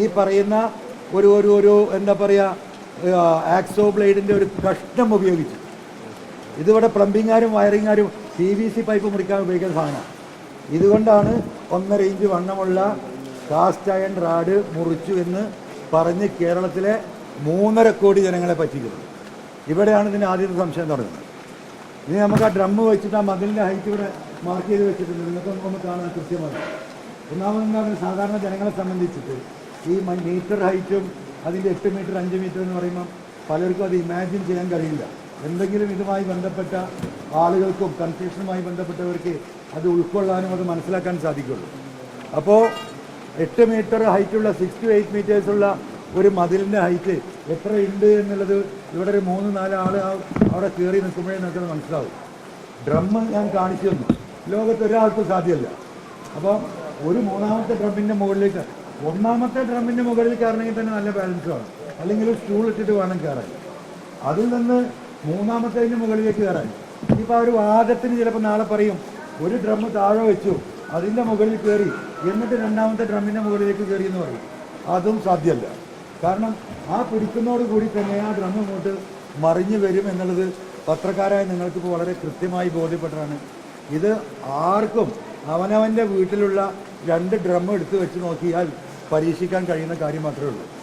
ഈ പറയുന്ന ഒരു ഒരു ഒരു എന്താ പറയുക ആക്സോ ബ്ലേഡിന്റെ ഒരു കഷ്ണം ഉപയോഗിച്ച്. ഇതിവിടെ പ്ലംബിങ്ങാരും വയറിങ്ങാരും പി വി സി പൈപ്പ് മുറിക്കാൻ ഉപയോഗിക്കുന്ന സാധനമാണ് ഇതുകൊണ്ടാണ് ഒന്നര ഇഞ്ച് വണ്ണമുള്ള കാസ്റ്റ് അയൺ റാഡ് മുറിച്ചു എന്ന് പറഞ്ഞ് കേരളത്തിലെ മൂന്നര കോടി ജനങ്ങളെ പറ്റിക്കുന്നത്. ഇവിടെയാണ് ഇതിന് ആദ്യത്തെ സംശയം തുടങ്ങുന്നത്. ഇനി നമുക്ക് ആ ഡ്രമ്മ് വെച്ചിട്ട് ആ മതിലിന്റെ ഹൈറ്റ് ഇവിടെ മാർക്ക് ചെയ്ത് വെച്ചിട്ടുണ്ട്. നിങ്ങൾക്ക് ഒന്ന് കാണാൻ കൃത്യമായി ഒന്നാമത് എന്താണ് സാധാരണ ജനങ്ങളെ സംബന്ധിച്ചിട്ട് ഈ മീറ്റർ ഹൈറ്റും അതിന്റെ എട്ട് മീറ്റർ അഞ്ച് മീറ്റർ എന്ന് പറയുമ്പം പലർക്കും അത് ഇമാജിൻ ചെയ്യാൻ കഴിയില്ല. എന്തെങ്കിലും ഇതുമായി ബന്ധപ്പെട്ട ആളുകൾക്കും കൺഫ്യൂഷനുമായി ബന്ധപ്പെട്ടവർക്ക് അത് ഉൾക്കൊള്ളാനും അത് മനസ്സിലാക്കാൻ സാധിക്കുള്ളൂ. അപ്പോൾ എട്ട് മീറ്റർ ഹൈറ്റുള്ള സിക്സ് ടു എയ്റ്റ് മീറ്റേഴ്സുള്ള ഒരു മതിലിന്റെ ഹൈറ്റ് എത്ര ഉണ്ട് എന്നുള്ളത് ഇവിടെ ഒരു മൂന്ന് നാല് ആൾ അവിടെ കയറി നിൽക്കുമ്പോഴേ നിങ്ങൾക്ക് മനസ്സിലാവും. ഡ്രമ്മ് ഞാൻ കാണിച്ചു തന്നു. ലോകത്ത് ഒരാൾക്കും സാധ്യമല്ല. അപ്പം ഒരു മൂന്നാമത്തെ ഡ്രമ്മിന്റെ മുകളിലേക്ക് ഒന്നാമത്തെ ഡ്രമ്മിന്റെ മുകളിൽ കയറണമെങ്കിൽ തന്നെ നല്ല ബാലൻസ് വേണം. അല്ലെങ്കിൽ ഒരു സ്റ്റൂൾ ഇട്ടിട്ട് വേണം കയറാൻ. അതിൽ നിന്ന് മൂന്നാമത്തേതിന്റെ മുകളിലേക്ക് കയറാൻ. ഇനിയിപ്പോൾ ആ ഒരു വാദത്തിന് ചിലപ്പോൾ നാളെ പറയും ഒരു ഡ്രമ്മ് താഴെ വെച്ചു അതിന്റെ മുകളിൽ കയറി എന്നിട്ട് രണ്ടാമത്തെ ഡ്രമ്മിന്റെ മുകളിലേക്ക് കയറി എന്ന് പറയും. അതും സാധ്യമല്ല. കാരണം ആ പിടിക്കുന്നതോട് കൂടി തന്നെ ആ ഡ്രം ഇങ്ങോട്ട് മറിഞ്ഞു വരും എന്നുള്ളത് പത്രക്കാരായ നിങ്ങൾക്കിപ്പോൾ വളരെ കൃത്യമായി ബോധ്യപ്പെട്ടതാണ്. ഇത് ആർക്കും അവനവന്റെ വീട്ടിലുള്ള രണ്ട് ഡ്രം എടുത്ത് വെച്ച് നോക്കിയാൽ പരീക്ഷിക്കാൻ കഴിയുന്ന കാര്യം മാത്രമേ ഉള്ളൂ.